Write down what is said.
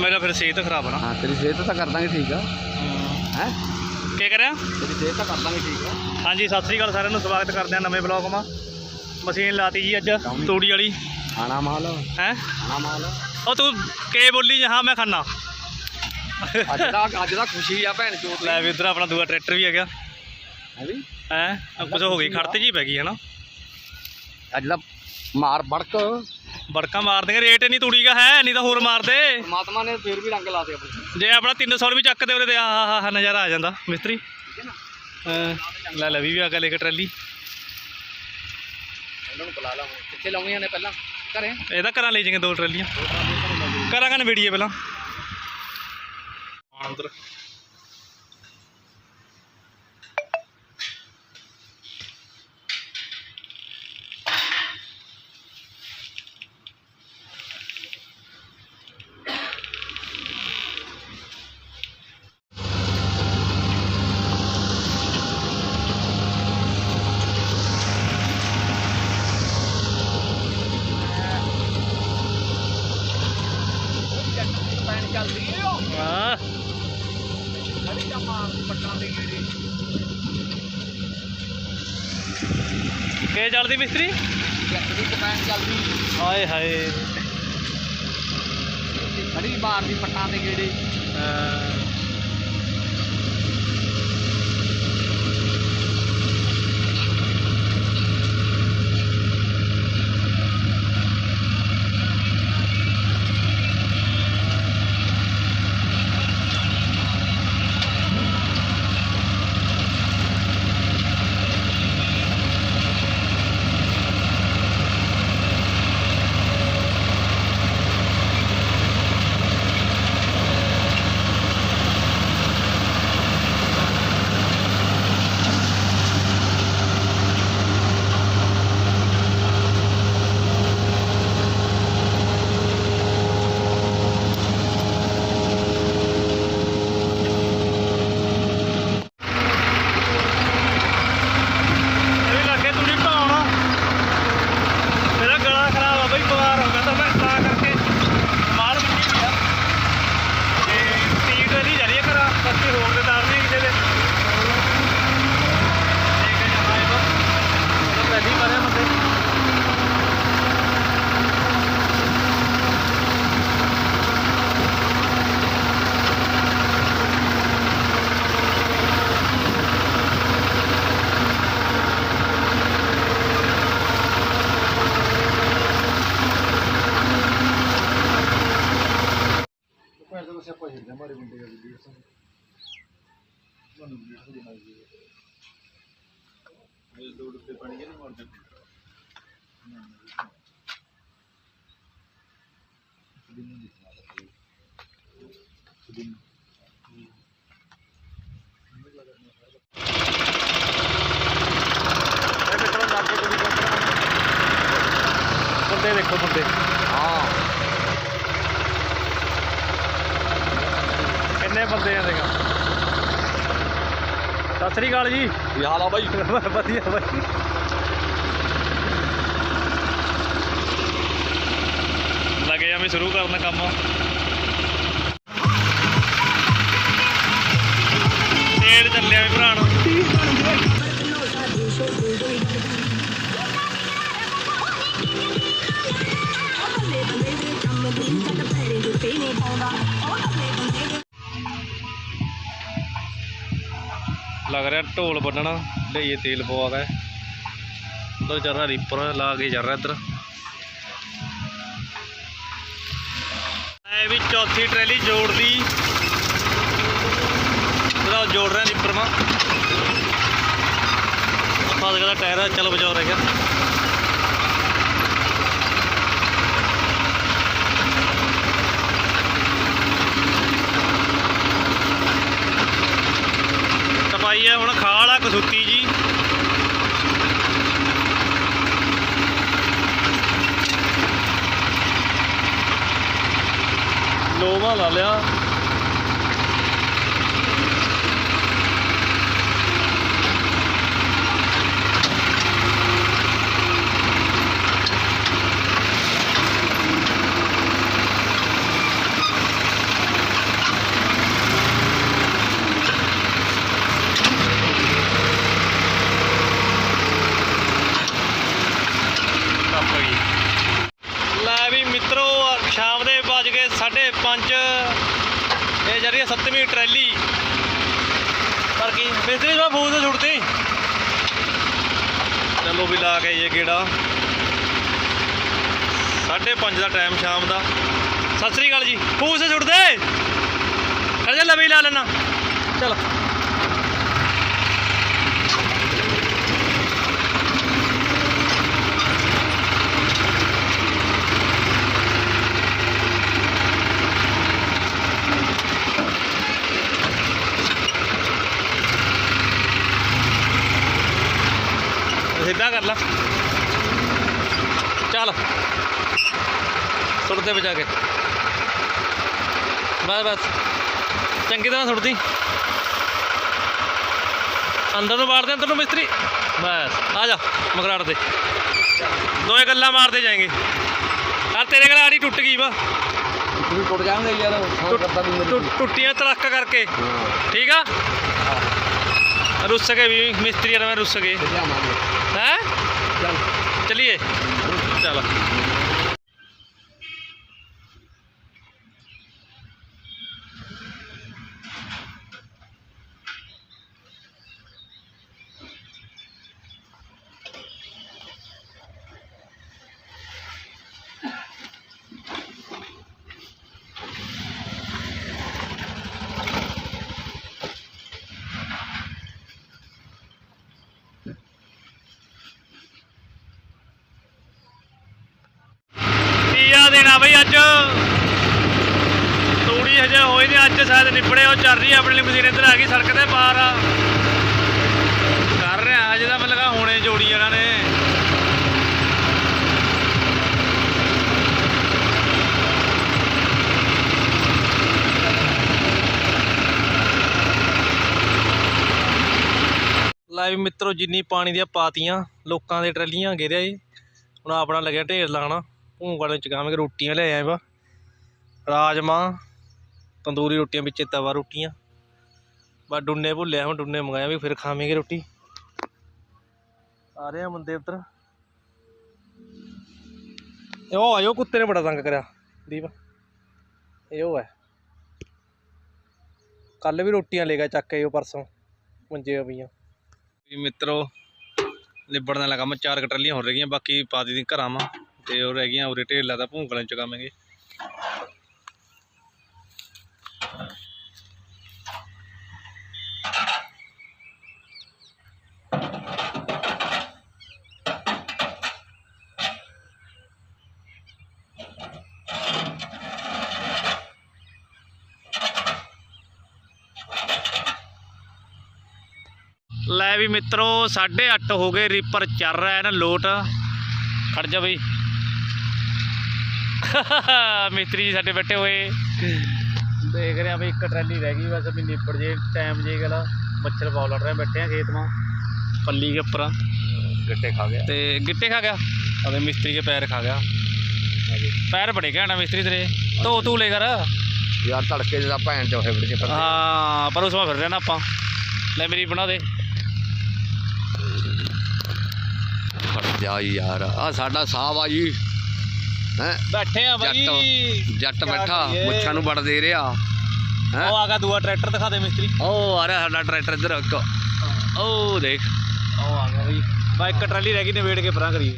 ਮੇਰਾ ਫਿਰ ਸਿਹਤ ਖਰਾਬ ਆ ਨਾ। ਹਾਂ ਤੇਰੀ ਸਿਹਤ ਤਾਂ ਕਰ ਦਾਂਗੇ ਠੀਕ ਆ। ਹੈ। ਕੀ ਕਰਿਆ? ਤੇਰੀ ਸਿਹਤ ਤਾਂ ਕਰ ਦਾਂਗੇ ਠੀਕ ਆ। ਹਾਂਜੀ ਸਤਿ ਸ੍ਰੀ ਅਕਾਲ ਸਾਰਿਆਂ ਨੂੰ ਸਵਾਗਤ ਕਰਦੇ ਆ ਨਵੇਂ ਬਲੌਗ ਮਾ। ਮਸ਼ੀਨ ਲਾਤੀ ਜੀ ਅੱਜ। ਤੂੜੀ ਵਾਲੀ। ਖਾਣਾ ਮਾਲ। ਹੈ? ਖਾਣਾ ਮਾਲ। ਉਹ ਤੂੰ ਕੇ ਬੋਲੀ ਜਹਾਂ ਮੈਂ ਖਾਣਾ ਅੱਜ ਦਾ ਅੱਜ ਦਾ ਖੁਸ਼ੀ ਆ ਭੈਣ ਚੋਦ ਲੈ ਵੀ ਉਧਰ ਆਪਣਾ ਦੂਆ ਟਰੈਕਟਰ ਵੀ ਹੈਗਾ। ਹੈ ਵੀ? ਹੈ? ਕੁਝ ਹੋ ਗਈ ਖੜਤੇ ਜੀ ਪੈ ਗਈ ਹੈ ਨਾ ਅੱਜ ਦਾ ਮਾਰ ਬੜਕ। ਬੜਕਾ ਮਾਰ ਦੇਗੇ ਰੇਟ ਨਹੀਂ ਤੂੜੀ ਦਾ ਹੈ ਨਹੀਂ ਤਾਂ ਹੋਰ ਮਾਰ ਦੇ ਪਰਮਾਤਮਾ ਨੇ ਫੇਰ ਵੀ ਰੰਗ ਲਾ ਦੇ ਆਪਣੇ। ਜੇ ਆਪਣਾ 300 ਵੀ ਚੱਕਦੇ ਉਹਦੇ ਤੇ ਆਹ ਆਹ ਨਜ਼ਾਰਾ ਆ ਜਾਂਦਾ ਮਿਸਤਰੀ। ਹੈ ਲੈ ਲੈ ਵੀ ਆ ਕੇ ਲੈ ਕੇ ਟਰਾਲੀ। ਉਹਨਾਂ ਨੂੰ ਬੁਲਾ ਲਾ ਹੁਣ ਕਿੱਥੇ ਲਾਉਣੀਆਂ ਨੇ ਪਹਿਲਾਂ? ਘਰੇ? ਇਹਦਾ ਘਰਾਂ ਲੈ ਜਾਗੇ ਦੋ ਟਰਾਲੀਆਂ। ਕਰਾਂਗਾ ਨਾ ਵੀਡੀਓ ਪਹਿਲਾਂ। ਹਾਂ ਜਾ ਮਾਰ ਪੱਟਾਂ ਦੇ ਗੇੜੇ ਕੇ ਚੱਲਦੀ ਮਿਸਤਰੀ? ਜੱਟ ਦੀ ਚੱਲਦੀ। ਹਾਏ ਹਾਏ। ਖੜੀ ਮਾਰਦੀ ਪੱਟਾਂ ਦੇ ਗੇੜੇ ਹਾਂ। ਇਹ ਵੀ ਲੱਗੇ ਤੂੜੀ ਢਾਉਣ ਮੇਰਾ ਗਲਾ ਖਰਾਬ ਆ ਬਈ ਬੁਖਾਰ ਹੋ ਗਿਆ ਤਾਂ ਮੈਂ ਤਾਂ ਕਰਕੇ ਮਾਲ ਮਿੱਟੀ ਗਿਆ ਤੇ ਟੀਟ ਨਹੀਂ ਜਾ ਰਹੀ ਹੈ ਘਰਾਂ ਬੱਚੇ ਹੋਰ ਦੇ ਦਾਰ ਨਹੀਂ ਕਿਸੇ ਦੇ ਦੇਖ ਕੇ ਜਾਣਾ ਇਹ ਤਾਂ ਪਹਿਲੀ ਵਾਰ ਹੈ ਬੰਦੇ ਪੈਰ ਤੋਂ ਸਿਆਪਾ ਹਿਰਦਾ ਮਾਰੇ ਮੁੰਡੇ ਦਾ ਵੀਡੀਓ ਸਭ ਮਨ ਵੀਡੀਓ ਹੋ ਜੀ ਇਹ ਦੋ ਡੁੱਬੇ ਪਾਣੀ ਕੇ ਨਹੀਂ ਮਰਦੇ ਇਹ ਮਿੱਤਰੋ ਲਾਗੇ ਬੰਦੇ ਦੇਖੋ ਬੰਦੇ ਹਾਂ ਕਿੰਨੇ ਬੰਦੇ ਆ ਦੇਖੋ ਸਤਿ ਸ੍ਰੀ ਅਕਾਲ ਜੀ। ਕੀ ਹਾਲ ਆ ਬਾਈ? ਵਧੀਆ ਬਾਈ। ਲੱਗੇ ਆ ਵੀ ਸ਼ੁਰੂ ਕਰਨ ਕੰਮ। ਤੇਲ ਚੱਲਿਆ ਵੀ ਭਰਾ ਨੂੰ। ਲੱਗ ਰਿਹਾ ਢੋਲ ਬੰਨਣਾ ਲਈਏ ਤੇਲ ਪਵਾ ਕੇ। ਉਧਰ ਚੱਲ ਰਿਹਾ ਰੀਪਰ, ਲਾ ਕੇ ਚੱਲ ਰਿਹਾ ਇੱਧਰ। ਐ ਵੀ ਚੌਥੀ ਟਰੈਲੀ ਜੋੜਦੀ। ਉਹਦਾ ਜੋੜ ਰਿਹਾ ਰੀਪਰ ਮਾ। ਫਸ ਗਿਆ ਟਾਇਰ ਚਲ ਬਚਾਓ ਰਹਿ ਗਿਆ ਹੈ ਹੁਣ ਖਾਲ ਆ ਕਸੂਤੀ ਜੀ। ਲੋਵਾ ਲਾ ਲਿਆ। ਇਹ ਸੱਤਵੀਂ ਟਰੈਲੀ। ਪਰ ਕੀ ਮਿਸਤਰੀ ਜੋ ਫੂਸ ਛੁੱਟਦੀ। ਚਲੋ ਵੀ ਲਾ ਕੇ ਆਈਏ ਗੇੜਾ। ਸਾਢੇ 5 ਦਾ ਟਾਈਮ ਸ਼ਾਮ ਦਾ। ਸਤਿ ਸ੍ਰੀ ਅਕਾਲ ਜੀ। ਫੂਸ ਛੁੱਟਦੇ। ਜਾ ਲਵੀ ਲਾ ਲੈਣਾ। ਚਲੋ। ਕਰ ਲਾ। ਚੱਲ। ਸੁੱਟਦੇ ਬਚਾ ਕੇ। ਬਸ ਬਸ। ਚੰਗੀ ਤਰ੍ਹਾਂ ਸੁੱਟਦੀ ਅੰਦਰ ਨੂੰ ਮਾਰਦੇ ਅੰਦਰ ਨੂੰ ਮਿਸਤਰੀ। ਬਸ ਆ ਜਾ ਮਗਰਾੜ ਤੇ। ਦੋਏ ਗੱਲਾਂ ਮਾਰਦੇ ਜਾਏਂਗੇ। ਆ ਤੇਰੇ ਕੋਲ ਆੜੀ ਟੁੱਟ ਗਈ ਵਾ। ਤੁਸੀਂ ਟੁੱਟ ਜਾਣਗੇ ਯਾਰ ਟੁੱਟੀਆਂ ਤਲੱਕ ਕਰਕੇ। ਠੀਕ ਆ? ਰੁੱਸ ਗਏ ਵੀ ਮਿਸਤਰੀ ਮੈਂ ਰੁੱਸ ਗਏ। ਹੈ? ਚੱਲ। ਚਲਿਏ। ਚਲ ਤੀਆ ਦਿਨ ਆ ਬਈ ਅੱਜ। ਤੂੜੀ ਹਜੇ ਹੋਈ ਨਹੀਂ ਅੱਜ ਸ਼ਾਇਦ ਨਿਪੜੇ ਉਹ ਚੱਲ ਰਹੀ ਆ ਲਈ ਮਸ਼ੀਨ ਇੱਧਰ ਆ ਗਈ, ਸੜਕ ਤੇ ਪਾਰ ਆ। ਕਰ ਰਿਹਾ ਅਜੇ ਤਾਂ ਮੈਨੂੰ ਲੱਗਾ ਹੁਣੇ ਜੋੜੀ ਇਹਨਾਂ ਨੇ। ਲਾਈਵ ਮਿੱਤਰੋ, ਜਿੰਨੀ ਪਾਣੀ ਦੀਆਂ ਪਾਤੀਆਂ ਲੋਕਾਂ ਦੇ ਟਰਾਲੀਆਂ ਘੇਰਿਆ ਏ ਹੁਣ ਆਪਣਾ ਲੱਗਿਆ ਢੇਰ ਲਾਣਾ। ਭੂੰਗਾਂ ਨੂੰ ਚਕਾਵਾਂਗੇ ਰੋਟੀਆਂ ਲੈ ਆਏ ਵਾ। ਰਾਜਮਾ, ਤੰਦੂਰੀ ਰੋਟੀਆਂ ਵਿੱਚ ਤਵਾ ਰੋਟੀਆਂ। ਬਾ ਡੁੰਨੇ ਭੁੱਲਿਆ ਹੁਣ ਡੁੰਨੇ ਮੰਗਾਇਆ ਵੀ ਫਿਰ ਖਾਵਾਂਗੇ ਰੋਟੀ। ਆ ਰਹੇ ਆ ਬੰਦੇ ਉੱਤਰ ਉਹ ਆਇਓ ਕੁੱਤੇ ਨੇ ਬੜਾ ਤੰਗ ਕਰਿਆ, ਦੀਪ। ਇਹ ਉਹ ਹੈ ਕੱਲ ਵੀ ਰੋਟੀਆਂ ਲੈ ਗਿਆ ਚੱਕ ਕੇ, ਉਹ ਪਰਸੋਂ ਮੰਜੇ ਪਈਆਂ। ਵੀ ਮਿੱਤਰੋ ਲਿਬੜਨ ਵਾਲਾ ਕੰਮ ਚਾਰ ਕਟਰਲੀਆਂ ਹੋ ਰਹੀਆਂ ਬਾਕੀ ਪਾ ਦੀ ਘਰਾਂ ਵਾਂ। ਤੇ ਉਹ ਰਹਿ ਗਈਆਂ ਉਰੇ ਢੇਲਾ ਦਾ ਭੂੰਗਲਾਂ ਚਕਾਵਾਂਗੇ ਲੈ ਵੀ ਮਿੱਤਰੋ 8:30 ਹੋ ਗਏ ਰੀਪਰ ਚੱਲ ਰਿਹਾ ਹੈ ਨਾ ਲੋਟ। ਖੜ ਜਾ ਬਈ। ਮਿਸਤਰੀ ਜੀ ਸਾਡੇ ਬੈਠੇ ਹੋਏ। ਦੇਖ ਰਿਹਾ ਬਈ ਇੱਕ ਟਰਾਲੀ ਰਹਿ ਗਈ ਬਸ ਵੀ ਨਿਪੜ ਜੇ ਟਾਈਮ ਜੇ ਗਲਾ ਮੱਛਰ ਬਹੁਤ ਲੜ ਰਹੇ ਬੈਠੇ ਆ ਖੇਤ ਮਾਂ ਪੱਲੀ ਕੇ ਉੱਪਰ। ਗੱਟੇ ਖਾ ਗਿਆ। ਤੇ ਗਿੱਟੇ ਖਾ ਗਿਆ? ਅਵੇ ਮਿਸਤਰੀ ਕੇ ਪੈਰ ਖਾ ਗਿਆ। ਪੈਰ ਬੜੇ ਘੈਂਟਾ ਮਿਸਤਰੀ ਤੇਰੇ। ਧੋ ਧੂ ਲੈ ਕਰ। ਯਾਰ ਤੜਕੇ ਜਿਹਦਾ ਭੈਣ ਚੋਹੇ ਵੜ ਕੇ ਹਾਂ ਪਰ ਉਸ ਵਾਰ ਫਿਰ ਰਹਿਣਾ ਆਪਾਂ। ਲੈ ਮੇਰੀ ਬਣਾ ਦੇ। ਫੜ ਜਾ ਯਾਰ। ਆ ਸਾਡਾ ਸਾਹ ਆ ਜੀ। ਹੈ? ਬੈਠੇ ਆ ਬਈ। ਜੱਟ- ਜੱਟ ਕਿਆ ਬੈਠਾ ਕਰੀਏ? ਮੁੱਛਾਂ ਨੂੰ ਵੜ ਦੇ ਰਿਹਾ। ਹੈਂ? ਉਹ ਆ ਗਿਆ ਦੂਆ ਟਰੈਕਟਰ ਦਿਖਾ ਦੇ ਮਿਸਤਰੀ। ਉਹ ਆ ਰਿਹਾ ਸਾਡਾ ਟਰੈਕਟਰ ਇੱਧਰ ਇੱਕ। ਉਹ ਦੇਖ। ਉਹ ਆ ਗਿਆ ਬਈ। ਬਾਈਕ ਟਰਾਲੀ ਰਹਿ ਗਈ ਨਵੇੜ ਕੇ ਪਰਾਂ ਕਰੀਏ।